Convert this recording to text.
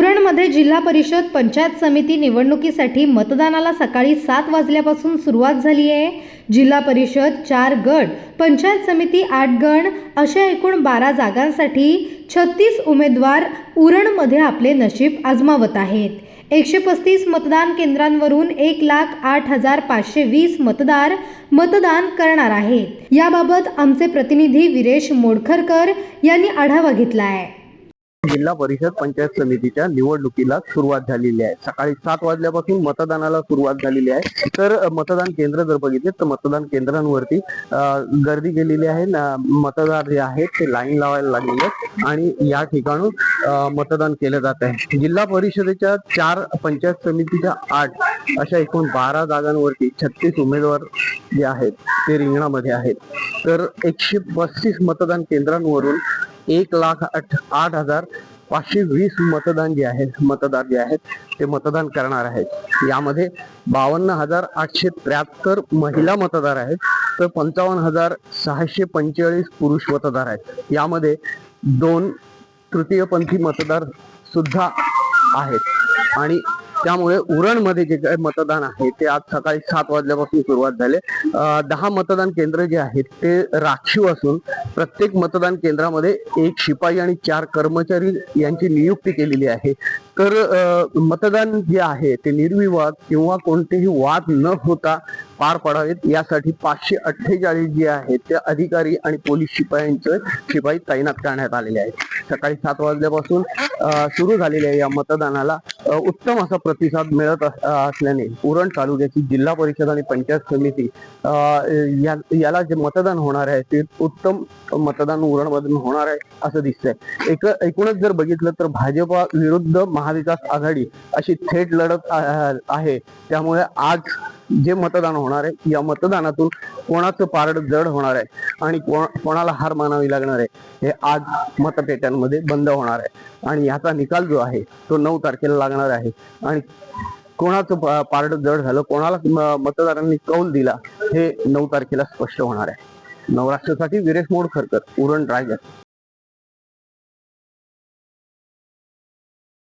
उरणमध्ये जिल्हा परिषद पंचायत समिती निवडणुकीसाठी मतदानाला सकाळी सात वाजल्यापासून सुरुवात झाली आहे. जिल्हा परिषद चार गट पंचायत समिती आठ गण अशा एकूण बारा जागांसाठी छत्तीस उमेदवार उरणमध्ये आपले नशीब आजमावत आहेत. एकशे पस्तीस मतदान केंद्रांवरून एक लाख आठ हजार पाचशे वीस मतदार मतदान करणार आहेत. याबाबत आमचे प्रतिनिधी विरेश मोडखरकर यांनी आढावा घेतला आहे. जिल्हा परिषद पंचायत समितीच्या निवडणुकीला सुरुवात झालेली आहे. सकाळी सात वाजल्यापासून मतदानाला सुरुवात झालेली आहे. तर मतदान केंद्र जर बघितले तर मतदान केंद्रांवरती गर्दी केलेली आहे. मतदार जे आहेत ते लाईन लावायला लागलेले आहेत आणि या ठिकाणून मतदान केलं जात आहे. जिल्हा परिषदेच्या चार पंचायत समितीच्या आठ अशा एकूण बारा जागांवरती छत्तीस उमेदवार जे आहेत ते रिंगणामध्ये आहेत. तर एकशे पस्तीस मतदान केंद्रांवरून एक लाख आठ आठ हजार पाचशे वीस मतदान जे आहेत मतदार जे आहेत ते मतदान करणार आहेत. यामध्ये बावन्न हजार आठशे त्र्याहत्तर महिला मतदार आहेत तर पंचावन्न हजार सहाशे पंचेचाळीस पुरुष मतदार आहेत. यामध्ये दोन तृतीयपंथी मतदार सुद्धा आहेत. आणि त्यामुळे उरणमध्ये जे काही मतदान आहे ते आज सकाळी सात वाजल्यापासून सुरुवात झाले. दहा मतदान केंद्र जे आहेत ते राखीव असून प्रत्येक मतदान केंद्रामध्ये एक शिपाई आणि चार कर्मचारी यांची नियुक्ती केलेली आहे. तर मतदान जे आहे ते निर्विवाद किंवा कोणतेही वाद न होता पार पडावेत. यासाठी पाचशे अठ्ठेचाळीस जे आहेत ते अधिकारी आणि पोलीस शिपायांचे शिपाई तैनात करण्यात आलेले आहेत. सकाळी सात वाजल्यापासून सुरू झालेल्या या मतदानाला उत्तम असा प्रतिसाद मिळत असल्याने उरण तालुक्याची जिल्हा परिषद आणि पंचायत समिती या- याला जे मतदान होणार आहे ते उत्तम मतदान उरणमधून होणार आहे असं दिसतंय. एक एकूणच जर बघितलं तर भाजपा विरुद्ध महाविकास आघाडी अशी थेट लढत आहे. त्यामुळे आज जे मतदान होणार आहे या मतदानातून कोणाचं पारड जड होणार आहे आणि कोणाला हार मानावी लागणार आहे हे आज मतपेट्यांमध्ये बंद होणार आहे. आणि याचा निकाल जो आहे तो नऊ तारखेला लागणार आहे. आणि कोणाचं पारड जड झालं कोणाला मतदारांनी कौल दिला हे नऊ तारखेला स्पष्ट होणार आहे. नवराष्ट्रासाठी विरेश मोडखरकर उरण रायगड.